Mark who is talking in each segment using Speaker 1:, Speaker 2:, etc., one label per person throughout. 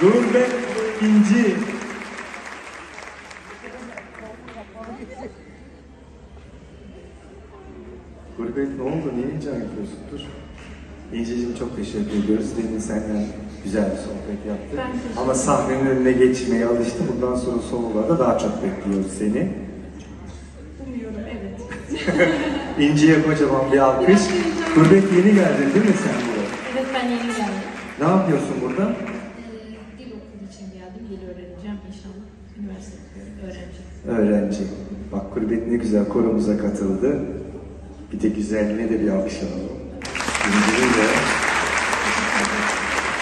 Speaker 1: Gurbet İnci. Gurbet ne oldu? Niye heyecan yapıyorsun? Dur. İnci'cim çok teşekkür ediyoruz. Demin senden güzel bir sohbet yaptık. Ama sahnenin önüne geçmeye alıştı. Bundan sonra sololarda daha çok bekliyoruz seni.
Speaker 2: Umuyorum evet.
Speaker 1: İnci'ye kocaman bir alkış. Gurbet yeni geldin değil mi sen buraya?
Speaker 2: Evet ben yeni geldim.
Speaker 1: Ne yapıyorsun burada?
Speaker 2: Öğrenci.
Speaker 1: Öğrenci. Bak Gurbet ne güzel koromuza katıldı. Bir de güzelliğine de bir alkış alalım.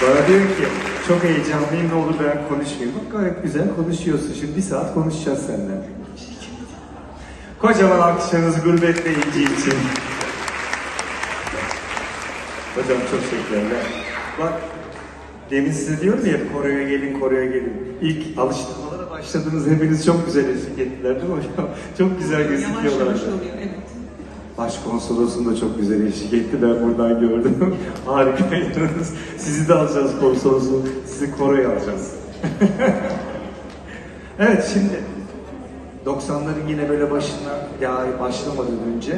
Speaker 1: Bana diyor ki çok heyecanlıyım ne olur ben konuşmayayım. Bak gayet güzel konuşuyorsun. Şimdi bir saat konuşacağız seninle. Kocaman alkışlarınız Gurbet ve İnci için. Hocam çok teşekkürler. Bak demin size diyorum ya Kore'ye gelin, Kore'ye gelin. İlk alıştırmalara başladınız hepiniz çok güzel eşlik ettiler değil mi hocam? Çok güzel
Speaker 3: Yavaş
Speaker 1: gözüküyorlar.
Speaker 3: yavaş oluyor, evet.
Speaker 1: Başkonsolosum da çok güzel eşlik etti. Ben buradan gördüm. Harikaydınız. Sizi de alacağız konsolosu. Sizi Kore'ye alacağız. evet şimdi 90'ların yine böyle başına ya başlamadan önce